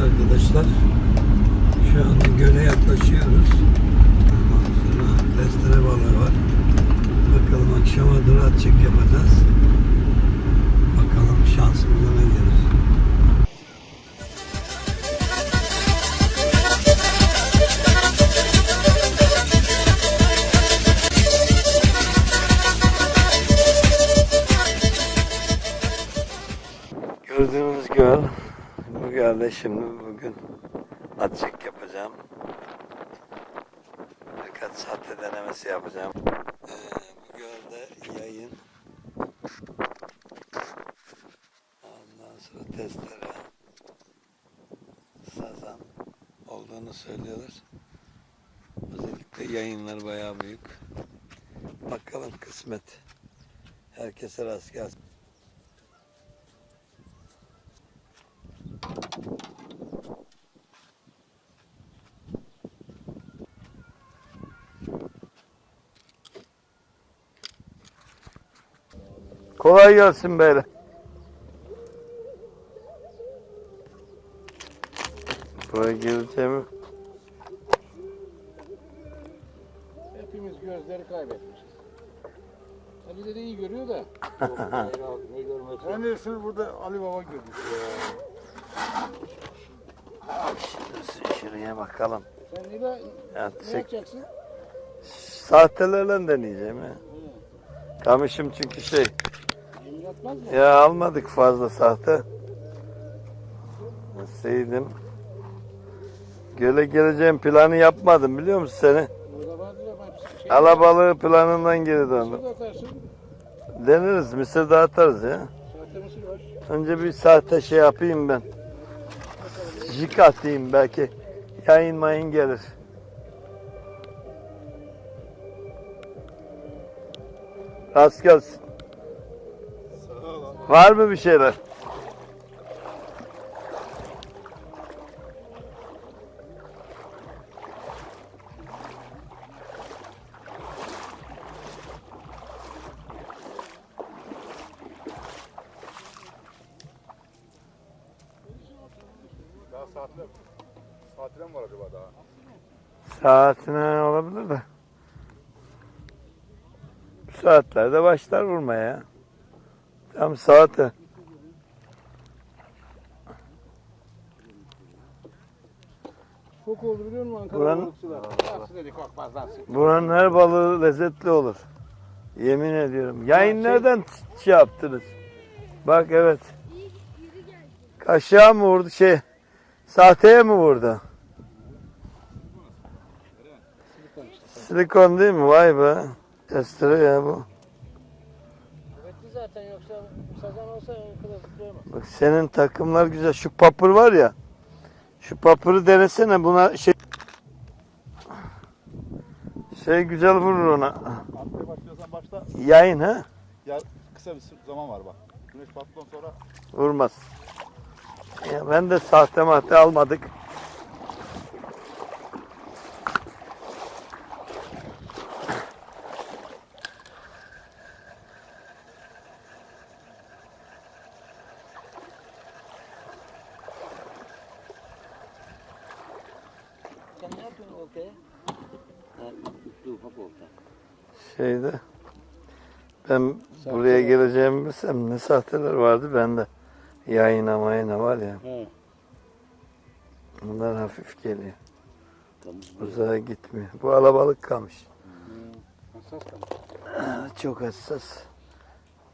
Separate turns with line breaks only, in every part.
arkadaşlar. Şu anda göle yaklaşıyoruz. Sonra testere balığı var. Bakalım akşama dur çek yapacağız. Bakalım şansımıza ne gelir. Gördüğünüz göl. Bu gölde şimdi bugün açık yapacağım. Birkaç sahte denemesi yapacağım. Ee, bu gölde yayın. Ondan sonra testere, sazan olduğunu söylüyorlar. Özellikle yayınlar bayağı büyük. Bakalım kısmet. Herkese rast gelsin. Kolay gelsin beyler. Buraya gireceğimi
Hepimiz gözleri kaybetmişiz. Ali de iyi görüyor da.
Ne
Ben de burada Ali Baba görmüş.
Şurası- şuraya bakalım.
Sen Nila
Ya,
ne
çek-
yapacaksın?
Sahtelerle deneyeceğim ya. Kamışım çünkü şey
Yemin atmaz mı?
ya almadık fazla sahte. Seydim. Göle geleceğim planı yapmadım biliyor musun seni?
Burada vardır ama hepsi şey.
Alabalığı planından geri döndüm.
Mısır da atarsın.
Deneriz Mısır da atarız ya.
Sahte mısır var.
Önce bir sahte şey yapayım ben. Jik atayım belki. Yayın mayın gelir. Rast gelsin. Var mı bir şeyler?
Daha saatler, saatler mi var acaba daha?
Saatine olabilir de. Bu saatlerde başlar vurmaya ya. Tam saati.
Çok oldu biliyor musun Ankara
Buranın-
balıkçılar? Nasıl dedi.
Buranın her balığı lezzetli olur. Yemin ediyorum. Yayın nereden şey yaptınız? Bak evet. Kaşığa mı vurdu şey? Sahteye mi vurdu? Silikon değil mi? Vay be. Testere ya bu.
Kuvvetli zaten yoksa sazan olsa ön kadar zıplayamaz.
Bak senin takımlar güzel. Şu papır var ya. Şu papırı denesene buna şey şey güzel vurur ona.
Atmaya başlıyorsan başla.
Yayın ha?
Ya kısa bir zaman var bak. Güneş battıktan sonra
Vurmaz. Ya ben de sahte mahte almadık.
Sen ne yapıyorsun oltaya? Ha, üstü ufak olta.
Şeyde ben buraya geleceğimi bilsem ne sahteler vardı bende. Yayına mayına var ya.
He.
Bunlar hafif geliyor.
Tamam.
Uzağa gitmiyor. Bu alabalık kalmış.
Hassas
Çok hassas.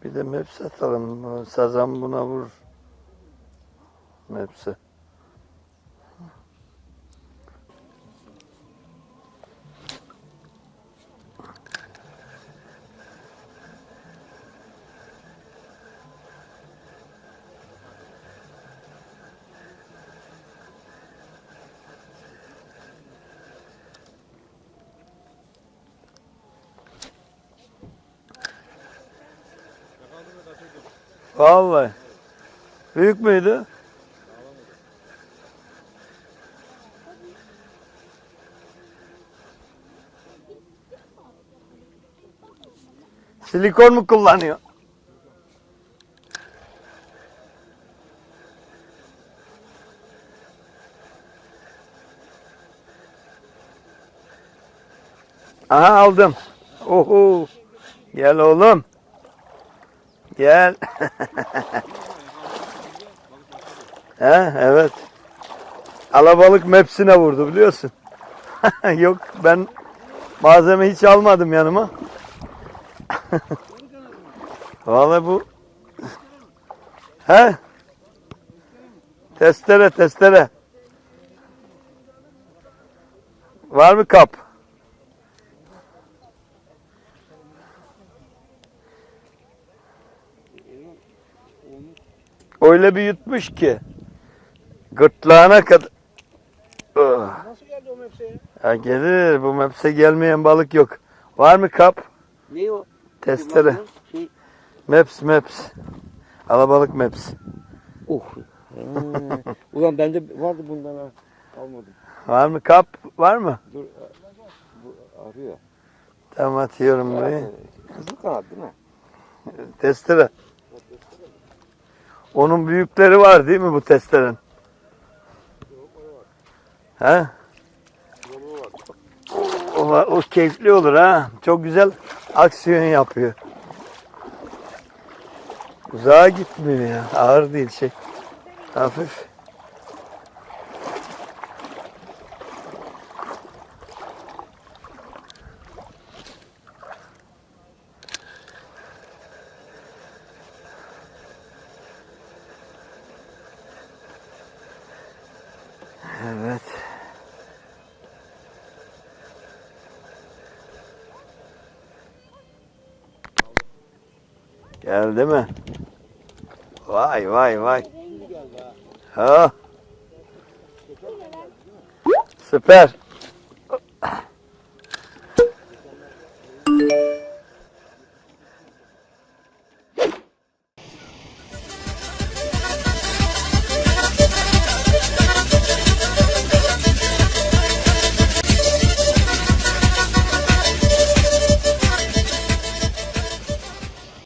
Bir de meps atalım. Sazan buna vurur. Mepsi. Vallahi. Büyük müydü? Silikon mu kullanıyor? Aha aldım. Oho. Gel oğlum. Gel. He, evet. Alabalık mepsine vurdu biliyorsun. Yok ben malzeme hiç almadım yanıma. Vallahi bu He? Testere testere. Var mı kap? Öyle bir yutmuş ki. Gırtlağına kadar. Ah.
Nasıl geldi o mepseye?
Ya gelir. Bu mepse gelmeyen balık yok. Var mı kap?
Ne o?
Testere.
Şey,
Meps meps. Alabalık meps.
oh. Ulan bende vardı bundan ha. Almadım.
Var mı kap? Var mı?
Dur. Bu arıyor.
Tamam atıyorum buraya.
Kızıl kanat değil mi?
Testere. Onun büyükleri var değil mi bu testerenin? He? O, o keyifli olur ha. Çok güzel aksiyon yapıyor. Uzağa gitmiyor ya. Ağır değil şey. Hafif. Evet. Geldi mi? Vay vay vay. Ha. Süper.